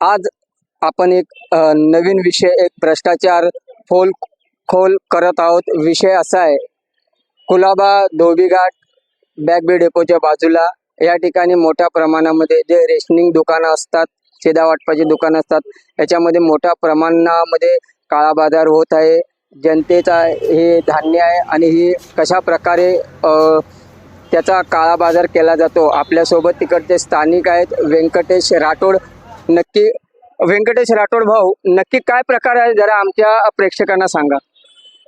आज आपण एक नवीन विषय एक भ्रष्टाचार फोल खोल करत आहोत. विषय असा आहे कुलाबा धोबीघाट बॅगबी डेपोच्या बाजूला. या ठिकाणी मोठ्या प्रमाणामध्ये जे रेशनिंग दुकानं असतात शेदा वाटपाची दुकानं असतात याच्यामध्ये मोठ्या प्रमाणामध्ये काळा बाजार होत आहे. जनतेचा हे धान्य आहे आणि ही कशा प्रकारे अ, त्याचा काळा बाजार केला जातो. आपल्यासोबत तिकडचे स्थानिक आहेत व्यंकटेश राठोड. नक्की व्यंकटेश राठोड भाऊ नक्की काय प्रकार आहे जरा आमच्या प्रेक्षकांना सांगा.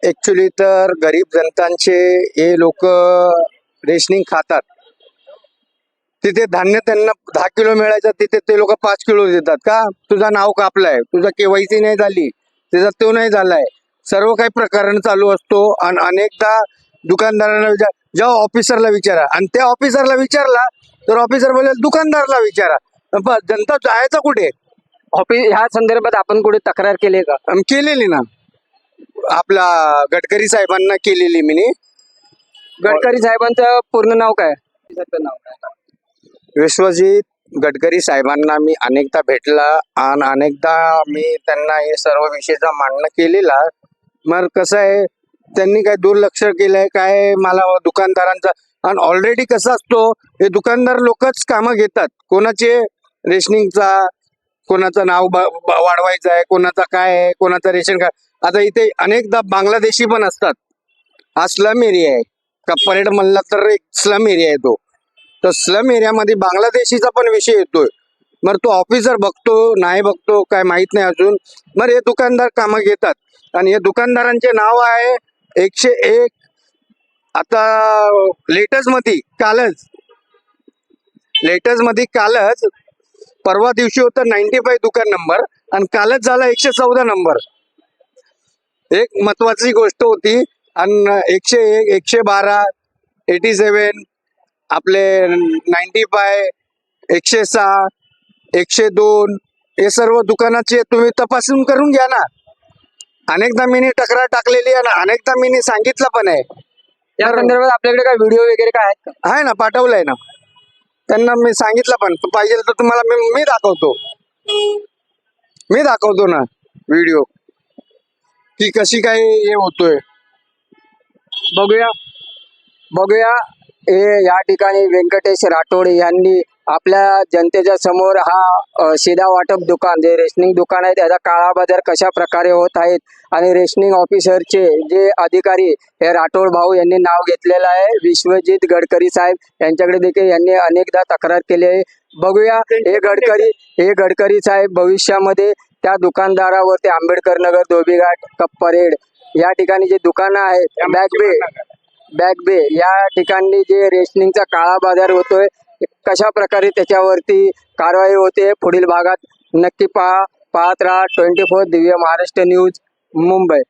ॲक्च्युली तर गरीब जनतांचे हे लोक रेशनिंग खातात. तिथे धान्य त्यांना दहा किलो मिळायचं तिथे ते लोक पाच किलो देतात. का? तुझा नाव कापलाय तुझा केवायसी नाही झाली त्याचा तो नाही झालाय. सर्व काही प्रकरण चालू असतो आणि अनेकदा दुकानदारांना विचार जेव्हा ऑफिसरला विचारा आणि त्या ऑफिसरला विचारला तर ऑफिसर बोलेल दुकानदारला विचारा. जनता जायचं कुठे? ऑफिस ह्या संदर्भात आपण कुठे तक्रार केली आहे का? आम्ही केलेली ना. आपला गडकरी साहेबांना केलेली मी गडकरी साहेबांचं पूर्ण नाव काय? नाव काय? विश्वजित गडकरी साहेबांना मी अनेकदा भेटला आणि अनेकदा मी त्यांना हे सर्व विषयचा मांडणं केलेला. मग कसं आहे त्यांनी काय दुर्लक्ष केलंय काय मला दुकानदारांचा आणि ऑलरेडी कसं असतो हे दुकानदार लोकच कामं घेतात. कोणाचे रेशनिंगचा कोणाचं नाव वाढवायचं आहे कोणाचा काय आहे कोणाचं रेशन कार्ड. आता इथे अनेकदा बांगलादेशी पण असतात. हा स्लम एरिया आहे. का परेड म्हणला तर एक स्लम एरिया आहे तो. तर स्लम एरियामध्ये बांगलादेशीचा पण विषय येतोय. मग तो ऑफिसर बघतो नाही बघतो काय माहीत नाही अजून. मग हे दुकानदार कामं घेतात. आणि हे दुकानदारांचे नाव आहे एकशे एक. आता लेटेस्टमध्ये कालच लेटेस्टमध्ये कालच परवा दिवशी होता नाईन्टी फाईव्ह दुकान नंबर आणि कालच झाला एकशे चौदा नंबर एक महत्वाची गोष्ट होती आणि एकशे एक एकशे बारा एटी सेवन आपले नाईन्टी फाय एकशे सहा एकशे दोन हे सर्व दुकानाचे तुम्ही तपासून करून घ्या ना. अनेकदा मी तक्रार टाकलेली आहे ना अनेकदा मी सांगितलं पण आहे. या संदर्भात आपल्याकडे काय व्हिडिओ वगैरे काय आहे ना पाठवलंय ना. त्यांना मी सांगितलं पण पाहिजे तर तुम्हाला मी मी दाखवतो. मी दाखवतो ना व्हिडिओ की कशी काय हे होतोय. बघूया. बघूया. हे या ठिकाणी व्यंकटेश राठोड यांनी आपल्या जनतेच्या समोर हा शिदा वाटप दुकान जे रेशनिंग दुकान आहे त्याचा काळा बाजार कशा प्रकारे होत आहेत आणि रेशनिंग ऑफिसरचे जे अधिकारी हे राठोड भाऊ यांनी नाव घेतलेलं आहे विश्वजित गडकरी साहेब यांच्याकडे देखील यांनी अनेकदा तक्रार केली आहे. बघूया हे गडकरी हे गडकरी साहेब भविष्यामध्ये त्या दुकानदारावरती आंबेडकर नगर धोबीघाट कप्परेड या ठिकाणी जे दुकानं आहेत बॅग बॅक बे. या ठिकाणी जे रेशनिंगचा काळा बाजार होतोय कशा प्रकारे त्याच्यावरती कारवाई होते पुढील भागात नक्की पहा. पाहत राहा. Twenty four Divya Maharashtra news Mumbai.